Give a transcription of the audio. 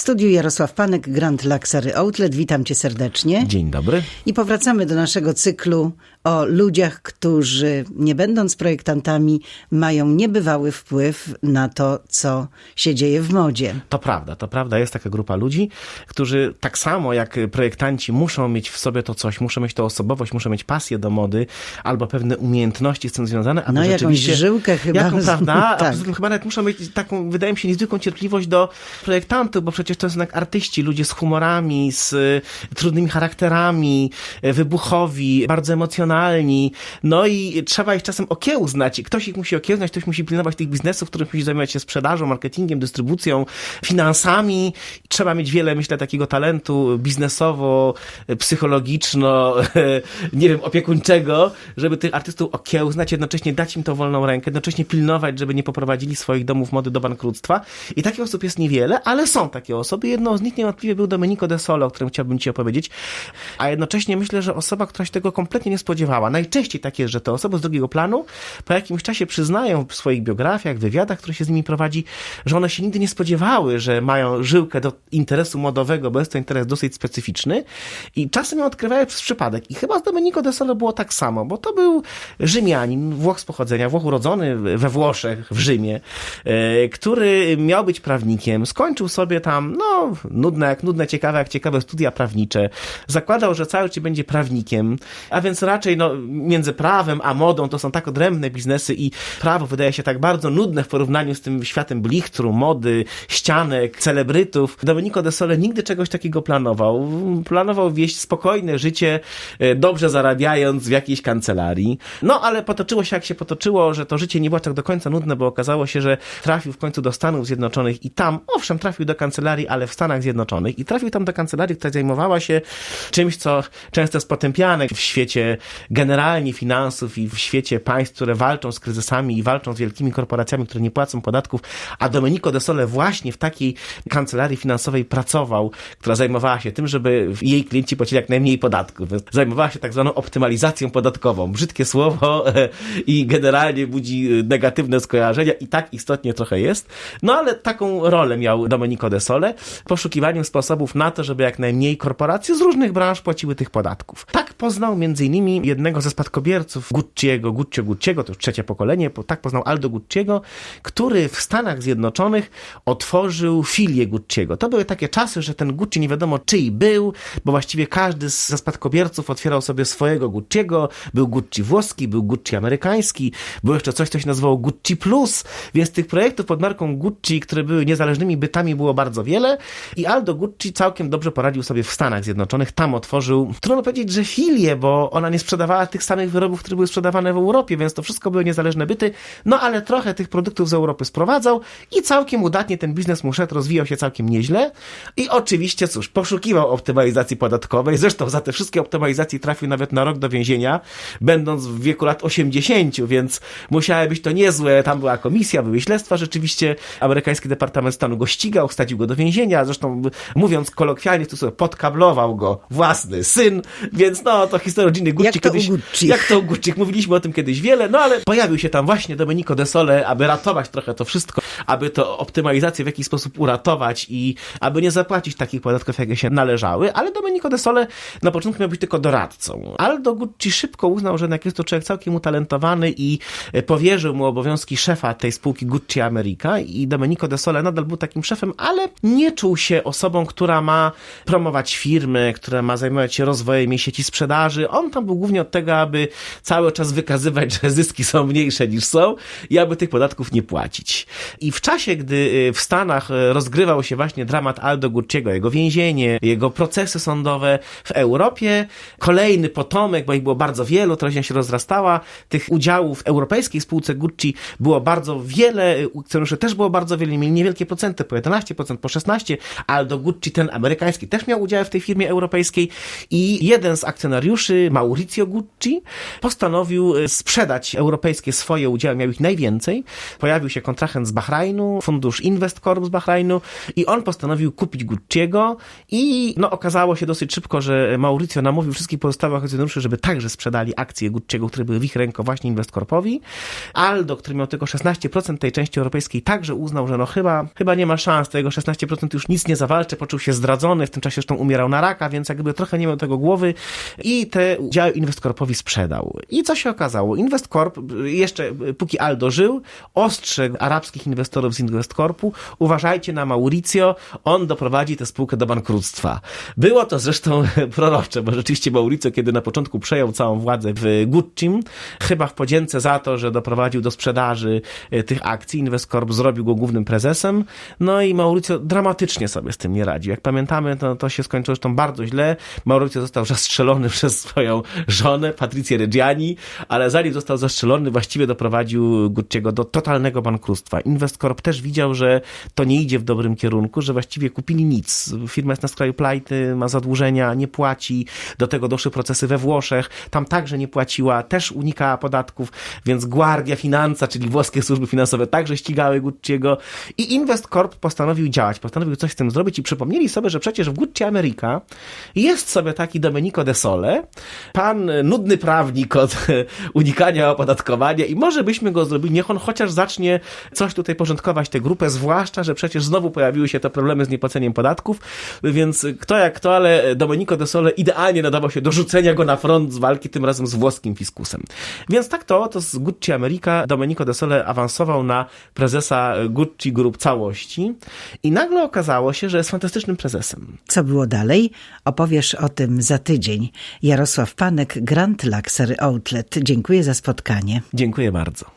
studiu Jarosław Panek, Grand Luxury Outlet. Witam cię serdecznie. Dzień dobry. I powracamy do naszego cyklu o ludziach, którzy nie będąc projektantami mają niebywały wpływ na to, co się dzieje w modzie. To prawda, to prawda. Jest taka grupa ludzi, którzy tak samo jak projektanci muszą mieć w sobie to coś, muszą mieć tą osobowość, muszą mieć pasję do mody albo pewne umiejętności z tym związane. aby No, jakąś żyłkę chyba. Jaką, prawda? Tak. chyba nawet muszą mieć taką, wydaje mi się, niezwykłą cierpliwość do projektantów, bo przecież to są jednak artyści, ludzie z humorami, z y, trudnymi charakterami, y, wybuchowi, bardzo emocjonalni. No i trzeba ich czasem okiełznać. Ktoś ich musi okiełznać, ktoś musi pilnować tych biznesów, których musi zajmować się sprzedażą, marketingiem, dystrybucją, finansami. Trzeba mieć wiele, myślę, takiego talentu biznesowo, psychologiczno, nie wiem, opiekuńczego, żeby tych artystów okiełznać, jednocześnie dać im tą wolną rękę, jednocześnie pilnować, żeby nie poprowadzili swoich domów mody do bankructwa. I takich osób jest niewiele, ale są takie osoby. Jedną z nich niewątpliwie był Domenico De Solo, o którym chciałbym Ci opowiedzieć. A jednocześnie myślę, że osoba, która się tego kompletnie nie spodziewała. Najczęściej tak jest, że te osoby z drugiego planu po jakimś czasie przyznają w swoich biografiach, wywiadach, które się z nimi prowadzi, że one się nigdy nie spodziewały, że mają żyłkę do interesu modowego, bo jest to interes dosyć specyficzny i czasem ją odkrywają przez przypadek. I chyba z Domenico De Solo było tak samo, bo to był Rzymianin, Włoch z pochodzenia, Włoch urodzony we Włoszech, w Rzymie, e, który miał być prawnikiem, skończył sobie tam, no, nudne jak nudne, ciekawe jak ciekawe studia prawnicze. Zakładał, że cały życie będzie prawnikiem, a więc raczej, no, między prawem a modą to są tak odrębne biznesy i prawo wydaje się tak bardzo nudne w porównaniu z tym światem blichtru, mody, ścianek, celebrytów. Domenico de Sole nigdy czegoś takiego planował. Planował wieść spokojne życie, e, dobrze zarabiając w jakiejś kancelarii. No, ale potoczyło się jak się potoczyło, że to życie nie było tak do końca nudne, bo okazało się, że trafił w końcu do Stanów Zjednoczonych i tam, owszem, trafił do kancelarii, ale w Stanach Zjednoczonych i trafił tam do kancelarii, która zajmowała się czymś, co często jest potępiane w świecie generalnie finansów i w świecie państw, które walczą z kryzysami i walczą z wielkimi korporacjami, które nie płacą podatków, a Domenico de Sole właśnie w takiej kancelarii finansowej pracował, która zajmowała się tym, żeby jej klienci płacili jak najmniej podatków. Zajmowała się tak zwaną optymalizacją podatkową. Brzydkie słowo i generalnie budzi negatywne skojarzenia i tak istotnie trochę jest. No ale taką rolę miał Domenico de Sole, poszukiwaniem sposobów na to, żeby jak najmniej korporacje z różnych branż płaciły tych podatków. Tak poznał innymi jednego ze spadkobierców Gucci'ego, Guccio Gucciego, to już trzecie pokolenie, tak poznał Aldo Gucciego, który w Stanach Zjednoczonych otworzył filię Gucciego. To były takie czasy, że ten Gucci nie wiadomo czyj był, bo właściwie każdy ze spadkobierców otwierał sobie swojego Gucciego. Był Gucci włoski, był Gucci amerykański, było jeszcze coś, co się nazywało Gucci Plus, więc tych projektów pod marką Gucci, które były niezależnymi bytami, było bardzo wiele i Aldo Gucci całkiem dobrze poradził sobie w Stanach Zjednoczonych. Tam otworzył, trudno powiedzieć, że filię, bo ona nie sprzedawała tych samych wyrobów, które były sprzedawane w Europie, więc to wszystko były niezależne byty, no ale trochę tych produktów z Europy sprowadzał i całkiem udatnie ten biznes mu szedł, rozwijał się całkiem nieźle. I oczywiście, cóż, poszukiwał optymalizacji podatkowej, zresztą za te wszystkie optymalizacje trafił nawet na rok do więzienia, będąc w wieku lat 80, więc musiały być to niezłe, tam była komisja, były śledztwa, rzeczywiście amerykański Departament Stanu go ścigał, wsadził go do więzienia, zresztą mówiąc kolokwialnie, to sobie podkablował go własny syn, więc no, to historia rodziny Gucci Jak to kiedyś... Gucci. Jak to Gucci, mówiliśmy o tym kiedyś wiele, no ale pojawił się tam właśnie Domenico de Sole, aby ratować trochę to wszystko, aby to optymalizację w jakiś sposób uratować i aby nie zapłacić takich podatków, jakie się należały, ale Domenico de Sole na początku miał być tylko doradcą. Aldo Gucci szybko uznał, że jednak jest to człowiek całkiem utalentowany i e, powierzył mu obowiązki szefa tej spółki Gucci America i Domenico de Sole nadal był takim szefem, ale nie czuł się osobą, która ma promować firmy, która ma zajmować się rozwojem jej sieci sprzedaży. On tam był głównie od tego, aby cały czas wykazywać, że zyski są mniejsze niż są i aby tych podatków nie płacić. I w czasie, gdy y, w Stanach y, rozgrywał się właśnie dramat Aldo Gucciego, jego więzienie, jego procesy sądowe w Europie, kolejny potomek, bo ich było bardzo wielu, rodzina się rozrastała, tych udziałów w europejskiej spółce Gucci było bardzo wiele, akcjonariuszy też było bardzo wiele, mieli niewielkie procenty, po 11%, po 16%, Aldo Gucci, ten amerykański, też miał udział w tej firmie europejskiej i jeden z akcjonariuszy, Maurizio Gucci, postanowił y, sprzedać europejskie swoje udziały, miał ich najwięcej. Pojawił się kontrahent z Bahrajnu, Bahrajnu, fundusz Investcorp z Bahrajnu i on postanowił kupić Gucci'ego i no okazało się dosyć szybko, że Mauricio namówił wszystkich pozostałych akcjonariuszy, żeby także sprzedali akcje Gucci'ego, które były w ich ręku właśnie Investcorpowi. Aldo, który miał tylko 16% tej części europejskiej, także uznał, że no chyba, chyba nie ma szans, to jego 16% już nic nie zawalczy, poczuł się zdradzony, w tym czasie zresztą umierał na raka, więc jakby trochę nie miał tego głowy i te udziały Investcorpowi sprzedał. I co się okazało? Investcorp, jeszcze póki Aldo żył, ostrzegł arabskich inwestorów z Investcorpu, uważajcie na Mauricio, on doprowadzi tę spółkę do bankructwa. Było to zresztą prorocze, bo rzeczywiście Mauricio, kiedy na początku przejął całą władzę w Guccim, chyba w podzięce za to, że doprowadził do sprzedaży e, tych akcji, Investcorp zrobił go głównym prezesem, no i Mauricio dramatycznie sobie z tym nie radzi. Jak pamiętamy, to, to się skończyło zresztą bardzo źle. Mauricio został zastrzelony przez swoją żonę, Patrycję Reggiani, ale zanim został zastrzelony, właściwie doprowadził Gucci'ego do totalnego bankructwa. Investcorp też widział, że to nie idzie w dobrym kierunku, że właściwie kupili nic. Firma jest na skraju plajty, ma zadłużenia, nie płaci. Do tego doszły procesy we Włoszech. Tam także nie płaciła, też unikała podatków, więc Guardia Finanza, czyli włoskie służby finansowe, także ścigały Gucci'ego. I Investcorp postanowił działać, postanowił coś z tym zrobić i przypomnieli sobie, że przecież w Gucci America jest sobie taki Domenico De Sole, pan nudny prawnik od unikania opodatkowania i może byśmy go zrobili, niech on chociaż zacznie coś tutaj porządkować tę grupę, zwłaszcza, że przecież znowu pojawiły się te problemy z niepłaceniem podatków, więc kto jak kto, ale Domenico De Sole idealnie nadawał się do rzucenia go na front z walki, tym razem z włoskim fiskusem. Więc tak to, to z Gucci America Domenico De Sole awansował na prezesa Gucci Group całości i nagle okazało się, że jest fantastycznym prezesem. Co było dalej? Opowiesz o tym za tydzień. Jarosław Panek, Grand Luxury Outlet. Dziękuję za spotkanie. Dziękuję bardzo.